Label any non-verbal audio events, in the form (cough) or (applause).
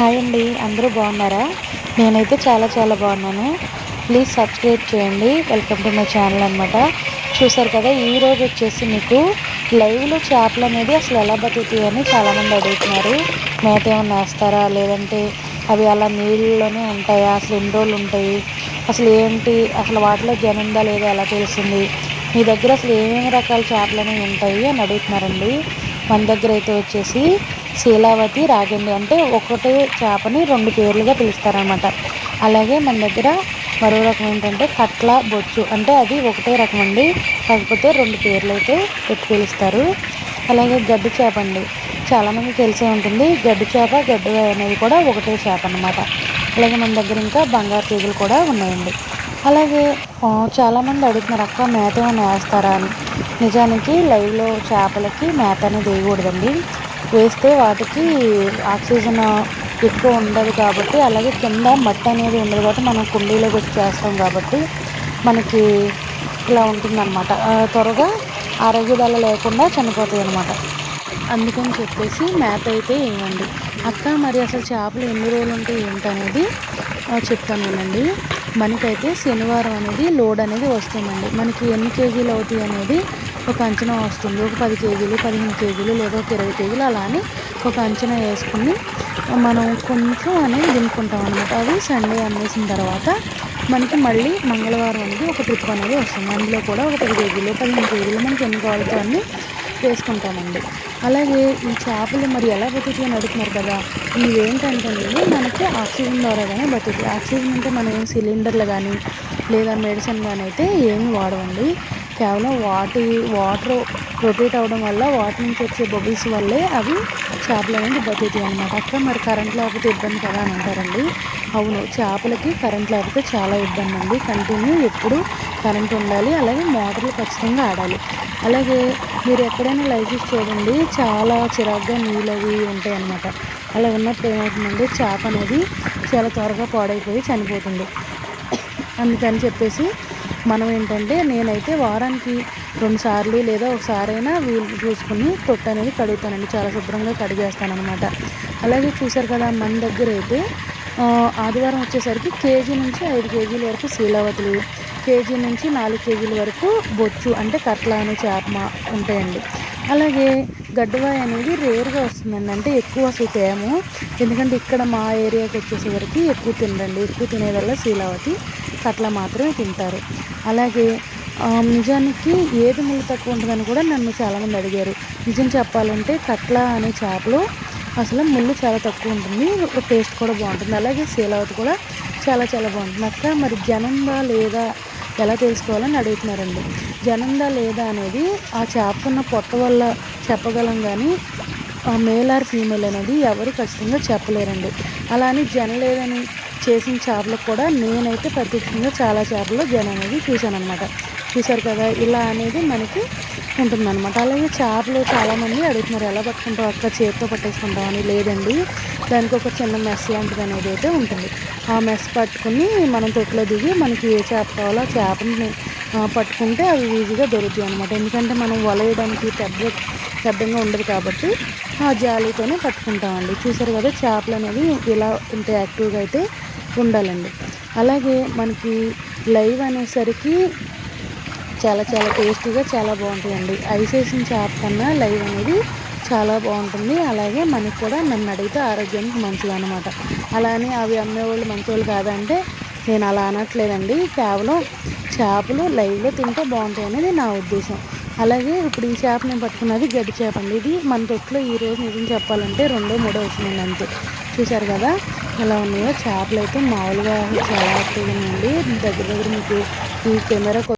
Hi అండి అందరూ బాగున్నారా? నేనైతే చాలా చాలా బాగున్నాను. ప్లీజ్ సబ్స్క్రైబ్ చేయండి. వెల్కమ్ టు మై ఛానల్ అనమాట చూసారు కదా ఈరోజు వచ్చేసి మీకు లైవ్లో చేపలు అనేది అసలు ఎలా బతుకుతాయి అని చాలామంది అడుగుతున్నారు. మేత ఏమన్నా వేస్తారా? లేదంటే అవి అలా నీళ్ళలోనే ఉంటాయా? అసలు ఎన్ని రోజులు ఉంటాయి? అసలు ఏంటి? అసలు వాటిలో జనుందా లేదా? ఎలా తెలుస్తుంది? మీ దగ్గర అసలు ఏమేమి రకాల చేపలు అనేవి ఉంటాయి అని అడుగుతున్నారండి. మన దగ్గర అయితే వచ్చేసి శీలావతి రాగండి అంటే ఒకటే చేపని రెండు పేర్లుగా పిలుస్తారనమాట అలాగే మన దగ్గర మరో రకం ఏంటంటే కట్ల బొచ్చు అంటే అది ఒకటే రకం అండి. కాకపోతే రెండు పేర్లు అయితే పెట్టి పిలుస్తారు. అలాగే గడ్డి చేప అండి. చాలామంది తెలిసే ఉంటుంది. గడ్డి చేప గడ్డు అనేది కూడా ఒకటే చేప అనమాట అలాగే మన దగ్గర ఇంకా బంగారు తీగలు కూడా ఉన్నాయండి. అలాగే చాలామంది అడుగుతున్నారు అక్క మేత ఏమైనా వేస్తారా? అని. నిజానికి లైవ్లో చేపలకి మేత అనేది వేయకూడదండి. వేస్తే వాటికి ఆక్సిజన్ ఎక్కువ ఉండదు కాబట్టి అలాగే కింద మట్టి అనేది ఉండదు కాబట్టి మనం కుండీలో పెట్టి చేస్తాం కాబట్టి మనకి ఇలా ఉంటుందన్నమాట. త్వరగా ఆరోగ్యదల లేకుండా చనిపోతాయి అన్నమాట. అందుకని చెప్పేసి మేత అయితే ఇవ్వండి అక్క మరి అసలు చేపలు ఎన్ని రోజులు ఉంటాయి ఏంటనేది చెప్తాను అండి మనకైతే శనివారం అనేది లోడ్ అనేది వస్తుందండి. మనకి ఎన్ని కేజీలు అవుతాయి అనేది ఒక అంచనా వస్తుంది. ఒక పది కేజీలు పదిహేను కేజీలు లేదా ఒక ఇరవై కేజీలు అలా అని ఒక అంచనా వేసుకుని మనం కొంచెం అనేది దింపుకుంటాం అనమాట అది సండే అమ్మేసిన తర్వాత మనకి మళ్ళీ మంగళవారం అనేది ఒక ట్రిప్ అనేది వస్తుంది. అందులో కూడా ఒక పది కేజీలు పదిహేను కేజీలు మనకి ఎన్ని కావాలితో అన్నీ వేసుకుంటామండి అలాగే ఈ చేపలు మరి ఎలా బతుకుతాయి అని అడుగుతున్నారు కదా ఇవేంటంటే మనకి ఆక్సిజన్ ద్వారా కానీ బతుకుతాయి. ఆక్సిజన్ అంటే మనం ఏం సిలిండర్లు కానీ లేదా మెడిసిన్ కానీ అయితే ఏమి వాడవండి. కేవలం వాటి వాటర్ రొటేట్ అవ్వడం వల్ల వాటి నుంచి వచ్చే బబుల్స్ వల్లే అవి చేపలు అనేది బతుకుతాయి అనమాట అక్కడ మరి కరెంట్ లేకపోతే ఇబ్బంది కదా అని అంటారండి. అవును చేపలకి కరెంట్ లేకపోతే చాలా ఇబ్బంది అండి. కంటిన్యూ ఎప్పుడు కరెంట్ ఉండాలి అలాగే మోటార్లు ఖచ్చితంగా ఆడాలి. అలాగే మీరు ఎక్కడైనా లైఫ్ చూడండి చాలా చిరాగ్గా నీళ్ళు అవి ఉంటాయి అన్నమాట. అలా ఉన్నప్పుడు ఏమవుతుందండి చేప అనేది చాలా త్వరగా పాడైపోయి చనిపోతుంది. (coughs) అందుకని చెప్పేసి మనం ఏంటంటే నేనైతే వారానికి రెండుసార్లు లేదా ఒకసారైనా వీలు చూసుకుని తొట్టు అనేది కడుగుతానండి. చాలా శుభ్రంగా కడిగేస్తాను అనమాట అలాగే చూసారు కదా మన దగ్గర అయితే ఆదివారం వచ్చేసరికి కేజీ నుంచి ఐదు కేజీల వరకు శీలావతులు కేజీ నుంచి నాలుగు కేజీల వరకు బొచ్చు అంటే కట్ల అనే చేప ఉంటాయండి. అలాగే గడ్డవాయ అనేది రేరుగా వస్తుందండి. అంటే ఎక్కువ అసలు తేము ఎందుకంటే ఇక్కడ మా ఏరియాకి వచ్చేసరికి ఎక్కువ తినరండి. ఎక్కువ తినేదల్లా శీలావతి కట్ల మాత్రమే తింటారు. అలాగే నిజానికి ఏది ముళ్ళు తక్కువ ఉంటుందని కూడా నన్ను చాలామంది అడిగారు. నిజం చెప్పాలంటే కట్ల అనే చేపలు అసలు ముళ్ళు చాలా తక్కువ ఉంటుంది. టేస్ట్ కూడా బాగుంటుంది. అలాగే శీలావతి కూడా చాలా చాలా బాగుంటుంది. అక్క మరి జనందా లేదా ఎలా తెలుసుకోవాలని అడుగుతున్నారండి. జనందా లేదా అనేది ఆ చేపకున్న పొట్ట వల్ల చెప్పగలం కానీ మేల్ ఆర్ ఫీమేల్ అనేది ఎవరు ఖచ్చితంగా చెప్పలేరండి. అలా అని జన లేదని చేసిన చేపలకు కూడా నేనైతే ప్రత్యక్షంగా చాలా చేపలు జనం అనేది చూశానమాట అనమాట కదా ఇలా అనేది మనకి ఉంటుందన్నమాట. అలాగే చేపలు చాలామంది అడుగుతున్నారు ఎలా పట్టుకుంటావు అక్క చేతితో పట్టేసుకుంటామని లేదండి దానికి ఒక చిన్న మెస్ లాంటిది అనేది అయితే ఉంటుంది. ఆ మెస్ పట్టుకుని మనం తొట్టులో దిగి మనకి ఏ చేప కావాలో ఆ చేపని పట్టుకుంటే అవి ఈజీగా దొరుకుతాయి అనమాట ఎందుకంటే మనం వలయడానికి పెద్ద పెద్దగా ఉండదు కాబట్టి ఆ జాలీతోనే పట్టుకుంటామండి. చూసారు కదా చేపలు అనేవి ఇలా ఇంత యాక్టివ్గా అయితే ఉండాలండి. అలాగే మనకి లైవ్ అనేసరికి చాలా చాలా టేస్టీగా చాలా బాగుంటుందండి ఐస్ వేసిన చేప కన్నా లైవ్ అనేది చాలా బాగుంటుంది. అలాగే మనకి కూడా నన్ను అడిగితే ఆరోగ్యానికి మంచిది అనమాట అలానే అవి అమ్మేవాళ్ళు మంచివాళ్ళు కాదంటే నేను అలా అనట్లేదండి. కేవలం చేపలు లైవ్లో తింటే బాగుంటాయి అనేది నా ఉద్దేశం. అలాగే ఇప్పుడు ఈ చేప నేను పట్టుకున్నది గడ్డి చేప అండి. ఇది మన తొట్లో ఈరోజు నిజం చెప్పాలంటే రెండో మూడో వచ్చిందండి అంతే. చూసారు కదా ఎలా ఉన్నాయో చేపలు అయితే మామూలుగా చాలా యాక్టివ్గా ఉన్నాయండి దగ్గర దగ్గర మీకు ఈ కెమెరా